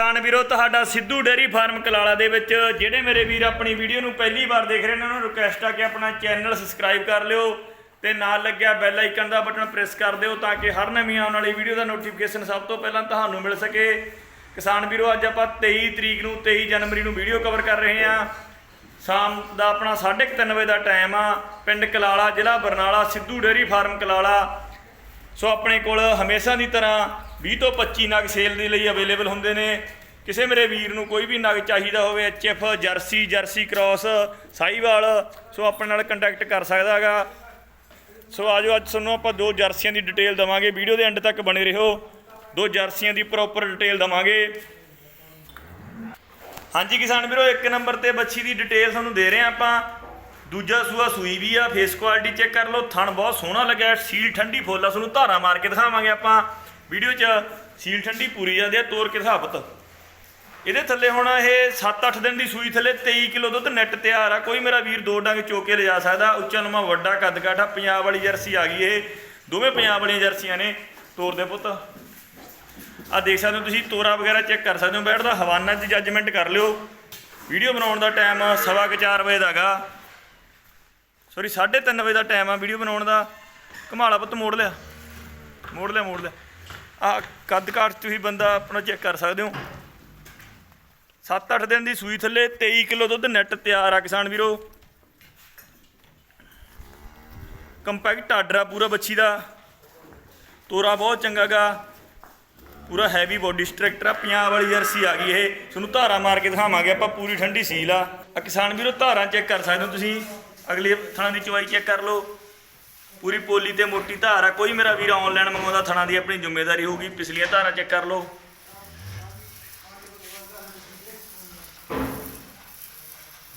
ਕਿਸਾਨ ਵੀਰੋ, ਤੁਹਾਡਾ ਸਿੱਧੂ ਡੇਰੀ ਫਾਰਮ ਕਲਾਲਾ ਦੇ ਵਿੱਚ, ਜਿਹੜੇ ਮੇਰੇ ਵੀਰ ਆਪਣੀ ਵੀਡੀਓ ਨੂੰ ਪਹਿਲੀ ਵਾਰ ਦੇਖ ਰਹੇ ਨੇ, ਉਹਨਾਂ ਨੂੰ ਰਿਕੁਐਸਟ ਆ ਕਿ ਆਪਣਾ ਚੈਨਲ ਸਬਸਕ੍ਰਾਈਬ ਕਰ ਲਿਓ ਤੇ ਨਾਲ ਲੱਗਿਆ ਬੈਲ ਆਈਕਨ ਦਾ ਬਟਨ ਪ੍ਰੈਸ ਕਰ ਦਿਓ ਤਾਂ ਕਿ ਹਰ ਨਵੀਂ ਆਉਣ ਵਾਲੀ ਵੀਡੀਓ ਦਾ ਨੋਟੀਫਿਕੇਸ਼ਨ ਸਭ ਤੋਂ ਪਹਿਲਾਂ ਤੁਹਾਨੂੰ ਮਿਲ ਸਕੇ। ਕਿਸਾਨ ਵੀਰੋ, ਅੱਜ ਆਪਾਂ 23 ਤਰੀਕ ਨੂੰ 23 ਜਨਵਰੀ ਨੂੰ ਵੀਡੀਓ ਕਵਰ ਕਰ ਰਹੇ ਹਾਂ। ਸ਼ਾਮ ਦਾ ਆਪਣਾ 3:30 ਵਜੇ ਦਾ ਟਾਈਮ ਆ, ਪਿੰਡ ਕਲਾਲਾ, ਜ਼ਿਲ੍ਹਾ Barnala, Sidhu dairy farm Kalala. So ਆਪਣੇ ਕੋਲ ਹਮੇਸ਼ਾ ਦੀ ਤਰ੍ਹਾਂ 20 ਤੋਂ 25 ਨਗ ਸੇਲ ਦੇ ਲਈ ਅਵੇਲੇਬਲ ਹੁੰਦੇ ਨੇ। ਕਿਸੇ ਮੇਰੇ ਵੀਰ ਨੂੰ ਕੋਈ ਵੀ ਨਗ ਚਾਹੀਦਾ ਹੋਵੇ, HF, jersey jersey cross, Sahiwal, so ਆਪਣੇ ਨਾਲ ਕੰਟੈਕਟ ਕਰ ਸਕਦਾ ਹੈਗਾ। ਸੋ ਆਜੋ, ਅੱਜ ਤੁਹਾਨੂੰ ਆਪਾਂ ਦੋ ਜਰਸੀਆਂ ਦੀ ਡਿਟੇਲ ਦਵਾਂਗੇ। ਵੀਡੀਓ ਦੇ ਐਂਡ ਤੱਕ ਬਣੇ ਰਹੋ। ਦੋ ਜਰਸੀਆਂ ਦੀ ਪ੍ਰੋਪਰ ਡਿਟੇਲ ਦਵਾਂਗੇ। ਹਾਂਜੀ ਕਿਸਾਨ ਵੀਰੋ, ਇੱਕ ਨੰਬਰ ਤੇ ਬੱਚੀ ਦੀ ਡਿਟੇਲ ਤੁਹਾਨੂੰ ਦੇ ਰਹੇ ਹਾਂ ਆਪਾਂ। ਦੂਜਾ ਸੂਆ ਸੂਈ ਵੀ ਆ ਫੇਸ ਕੁਆਲਿਟੀ ਚੈੱਕ ਕਰ ਲਓ, ਥਣ ਬਹੁਤ ਸੋਹਣਾ ਲੱਗਿਆ, ਸੀਲ ਠੰਡੀ ਫੁੱਲ ਆ, ਤੁਹਾਨੂੰ ਧਾਰਾ ਮਾਰ ਕੇ ਦਿਖਾਵਾਂਗੇ ਆਪਾਂ ਵੀਡੀਓ 'ਚ। ਸੀਲ ਠੰਡੀ ਪੂਰੀ ਜਾਂਦੀ ਆ, ਤੋਰ ਕੇ ਸਾਬਤ ਇਹਦੇ ਥੱਲੇ ਹੁਣ ਇਹ 7-8 ਦਿਨ ਦੀ ਸੂਈ ਥੱਲੇ 23 ਕਿਲੋ ਦੁੱਧ ਨੈਟ ਤਿਆਰ ਆ। ਕੋਈ ਮੇਰਾ ਵੀਰ ਦੋ ਡੰਗ ਚੋ ਕੇ ਲਿਜਾ ਸਕਦਾ, ਉੱਚਾ ਲੰਮਾ ਵੱਡਾ ਕੱਦ ਕਾਠਾ ਪੰਜਾਬ ਵਾਲੀ ਜਰਸੀ ਆ ਗਈ ਇਹ। ਦੋਵੇਂ ਪੰਜਾਬ ਵਾਲੀਆਂ ਜਰਸੀਆਂ ਨੇ। ਤੋਰ ਦੇ ਪੁੱਤ। ਆ ਦੇਖ ਸਕਦੇ ਹੋ ਤੁਸੀਂ, ਤੋਰਾ ਵਗੈਰਾ ਚੈੱਕ ਕਰ ਸਕਦੇ ਹੋ, ਬੈਠਦਾ, ਹਵਾਨਾ 'ਚ ਜੱਜਮੈਂਟ ਕਰ ਲਿਓ। ਵੀਡੀਓ ਬਣਾਉਣ ਦਾ ਟਾਈਮ ਸਵਾ ਕੁ ਚਾਰ ਵਜੇ ਦਾਗਾ ਸੌਰੀ 3:30 ਵਜੇ ਦਾ ਟਾਈਮ ਆ ਵੀਡੀਓ ਬਣਾਉਣ ਦਾ। ਘਮਾਲਾ ਪੁੱਤ, ਮੋੜ ਲਿਆ। ਮੋੜ ਲਿਆ ਮੋੜ ਲਿਆ। ਆ ਕੱਦ ਕਾਠ ਤੁਸੀਂ ਬੰਦਾ ਆਪਣਾ ਚੈੱਕ ਕਰ ਸਕਦੇ ਹੋ। 7-8 ਦਿਨ ਦੀ ਸੂਈ ਥੱਲੇ 23 ਕਿਲੋ ਦੁੱਧ ਨੈਟ ਤਿਆਰ ਆ ਕਿਸਾਨ ਵੀਰੋ। ਕੰਪੈਕਟ ਆਰਡਰ ਆ ਪੂਰਾ ਬੱਚੀ ਦਾ। ਤੋਰਾ ਬਹੁਤ ਚੰਗਾ ਗਾ। ਪੂਰਾ ਹੈਵੀ ਬੋਡੀ ਸਟਰਕਚਰ ਆ ਪੰਜਾਬ ਵਾਲੀ ਜਰਸੀ ਆ ਗਈ ਇਹ। ਤੁਹਾਨੂੰ ਧਾਰਾ ਮਾਰ ਕੇ ਦਿਖਾਵਾਂਗੇ, ਆਪਾਂ ਪੂਰੀ ਠੰਡੀ ਸੀਲ ਆ। ਕਿਸਾਨ ਵੀਰੋ, ਧਾਰਾਂ ਚੈੱਕ ਕਰ ਸਕਦੇ ਹੋ ਤੁਸੀਂ। ਅਗਲੀ ਥਣਾ ਦੀ ਚਵਾਈ ਚੈੱਕ ਕਰ ਲਓ। ਪੂਰੀ ਪੋਲੀ ਤੇ ਮੋਟੀ ਧਾਰ ਆ। ਕੋਈ ਮੇਰਾ ਵੀਰ ਆਨਲਾਈਨ ਮੰਗਵਾਉਂਦਾ, ਥਣਾ ਦੀ ਆਪਣੀ ਜ਼ਿੰਮੇਵਾਰੀ ਹੋਊਗੀ। ਪਿਛਲੀਆਂ ਧਾਰਾਂ ਚੈੱਕ ਕਰ ਲਓ।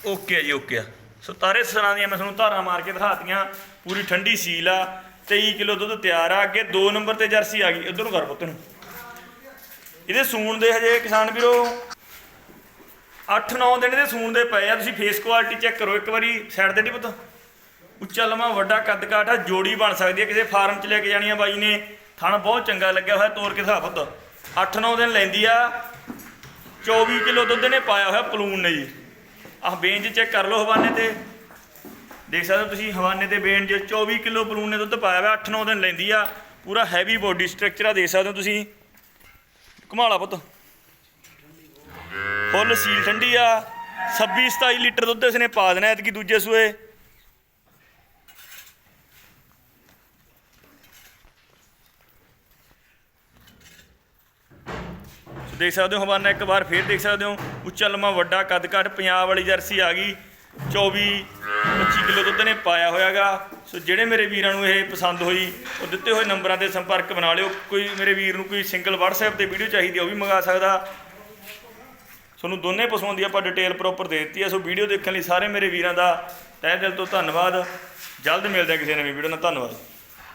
ਓਕੇ ਜੀ, ਓਕੇ ਆ। ਸੋ ਤਾਰੇ ਸਰਾਂ ਦੀਆਂ ਮੈਂ ਤੁਹਾਨੂੰ ਧਾਰਾਂ ਮਾਰ ਕੇ ਦਿਖਾਤੀਆਂ। ਪੂਰੀ ਠੰਡੀ ਸੀਲ ਆ। 23 ਕਿਲੋ ਦੁੱਧ ਤਿਆਰ ਆ। ਅੱਗੇ 2 ਨੰਬਰ ਤੇ ਜਰਸੀ ਆ ਗਈ। ਇਧਰ ਨੂੰ ਕਰ ਪੁੱਤ ਨੂੰ ਇਹਦੇ ਸੂਣ ਦੇ ਹਜੇ ਕਿਸਾਨ ਵੀਰੋ। 8-9 ਦਿਨ ਦੇ ਸੂਣ ਦੇ ਪਏ ਆ, ਤੁਸੀਂ ਫੇਸ ਕੁਆਲਿਟੀ ਚੈੱਕ ਕਰੋ, ਇੱਕ ਵਾਰੀ ਸਾਈਡ ਤੇ ਨਹੀਂ ਪੁੱਤ। ਉੱਚਾ, ਲੰਮਾ, ਵੱਡਾ ਕੱਦ ਕਾਠ ਆ, ਜੋੜੀ ਬਣ ਸਕਦੀ ਹੈ ਕਿਸੇ ਫਾਰਮ 'ਚ ਲੈ ਕੇ ਜਾਣੀ ਆ ਬਾਈ ਨੇ। ਥਣ ਬਹੁਤ ਚੰਗਾ ਲੱਗਿਆ ਹੋਇਆ, ਤੋਰ ਕੇ ਹਿਸਾਬ ਪੁੱਤ। 8-9 ਦਿਨ ਲੈਂਦੀ ਆ 24 ਕਿਲੋ ਦੁੱਧ ਨੇ ਪਾਇਆ ਹੋਇਆ ਪਲੂਨ ਨੇ ਜੀ। ਆਹ ਬੇਂਜ ਚੈੱਕ ਕਰ ਲਓ ਹਵਾਨੇ ਤੇ। ਦੇਖ ਸਕਦੇ ਹੋ ਤੁਸੀਂ ਹਵਾਨੇ ਤੇ ਬੇਂਜ 24 ਕਿਲੋ ਪਲੂਨ ਨੇ ਦੁੱਧ ਪਾਇਆ ਹੋਇਆ 8-9 ਦਿਨ ਲੈਂਦੀ ਆ। ਪੂਰਾ ਹੈਵੀ ਬੋਡੀ ਸਟਰਕਚਰ ਆ, ਦੇਖ ਸਕਦੇ ਹੋ ਤੁਸੀਂ। ਘੁਮਾਲਾ ਪੁੱਤ। ਫੁੱਲ ਸੀਲ ਠੰਡੀ ਆ। 26-27 ਲੀਟਰ ਦੁੱਧ ਇਸਨੇ ਪਾ ਦੇਣਾ ਐਤਕੀ ਦੂਜੇ ਸੂਏ। ਦੇਖ ਸਕਦੇ ਹੋ ਹਵਾਨਾ, ਇੱਕ ਵਾਰ ਫੇਰ ਦੇਖ ਸਕਦੇ ਹੋ, ਉੱਚਾ ਲੰਮਾ ਵੱਡਾ ਕੱਦ ਕਾਠ ਪੰਜਾਬ ਵਾਲੀ ਜਰਸੀ ਆ ਗਈ। 24 25 ਕਿਲੋ ਦੁੱਧ ਨੇ ਪਾਇਆ ਹੋਇਆਗਾ। ਸੋ ਜਿਹੜੇ ਮੇਰੇ ਵੀਰਾਂ ਨੂੰ ਇਹ ਪਸੰਦ ਹੋਈ, ਉਹ ਦਿੱਤੇ ਹੋਏ ਨੰਬਰਾਂ ਤੇ ਸੰਪਰਕ ਬਣਾ ਲਿਓ। ਕੋਈ ਮੇਰੇ ਵੀਰ ਨੂੰ ਕੋਈ ਸਿੰਗਲ WhatsApp ਤੇ ਵੀਡੀਓ ਚਾਹੀਦੀ ਉਹ ਵੀ ਮੰਗਾ ਸਕਦਾ। ਤੁਹਾਨੂੰ ਦੋਨੇ ਪਸ਼ੂਆਂ ਦੀ ਆਪਾਂ ਡਿਟੇਲ ਪ੍ਰੋਪਰ ਦੇ ਦਿੱਤੀ ਹੈ। ਸੋ ਵੀਡੀਓ ਦੇਖਣ ਲਈ ਸਾਰੇ ਮੇਰੇ ਵੀਰਾਂ ਦਾ ਤਹਿ ਦਿਲ ਤੋਂ ਧੰਨਵਾਦ। ਜਲਦ ਮਿਲਦੇ ਹਾਂ ਕਿਸੇ ਨਵੀਂ ਵੀਡੀਓ ਨਾਲ। ਧੰਨਵਾਦ।